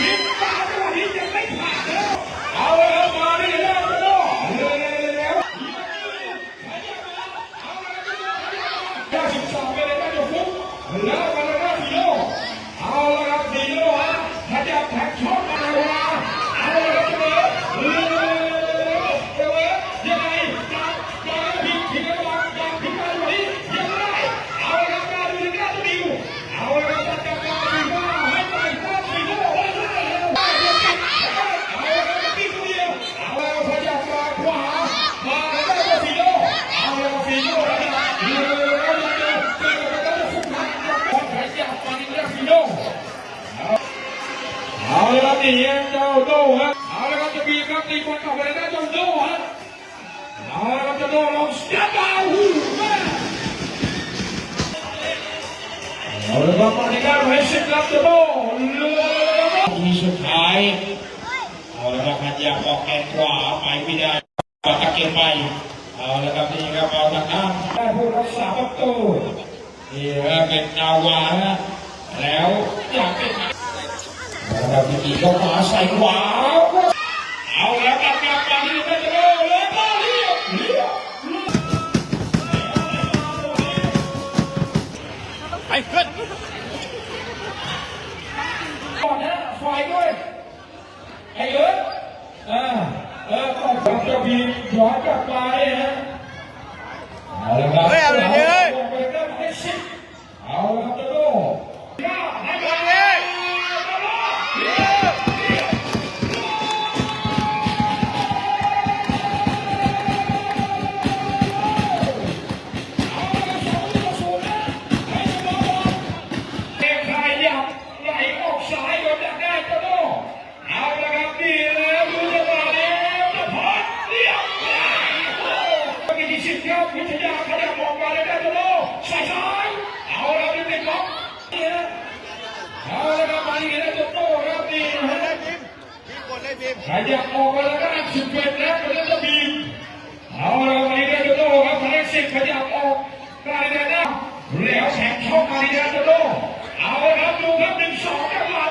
Yeah. มาละครับจะบีครับต่อไปแล้วจนโดฮะเอาละครับจะโดลองสกัดดาวหูแม่เอาละครับมาที่การเวสิกครับจะโดเลือทีสุดท้ายเอาละครับพันยาออกแขนขวาไปไม่ได้ตะเกียบไปเอาละครับนี่ครับเอาทางด้านได้ผู้รักษาประตูนี่ครับเป็นนาวานะแล้วอยากเป็น นะครับพี่กีเข้าขวาใส่ขวาเอาแล้วกลับกลับมาที่เพชรโลแล้วก็เรียบเรียบไปขึ้นก่อนนะไฟด้วยไอ้เอิร์ธอ่าเออก็ผมจะบีบย้อนกลับมาเลยนะเอาละครับ อีกแล้วโตครับดีมให้ได้บีมบีมกดได้บีมขยับออกมาแล้วก็นับสิบเอ็นแล้วก็จะบีมเอาละวันนี้ได้โตครับคะแนนสิบขยับออกกลายเป็นหน้าแล้วแสงเข้ามาดีนะโต้เอาละครับดูครับหนึ่งสองจังหวะ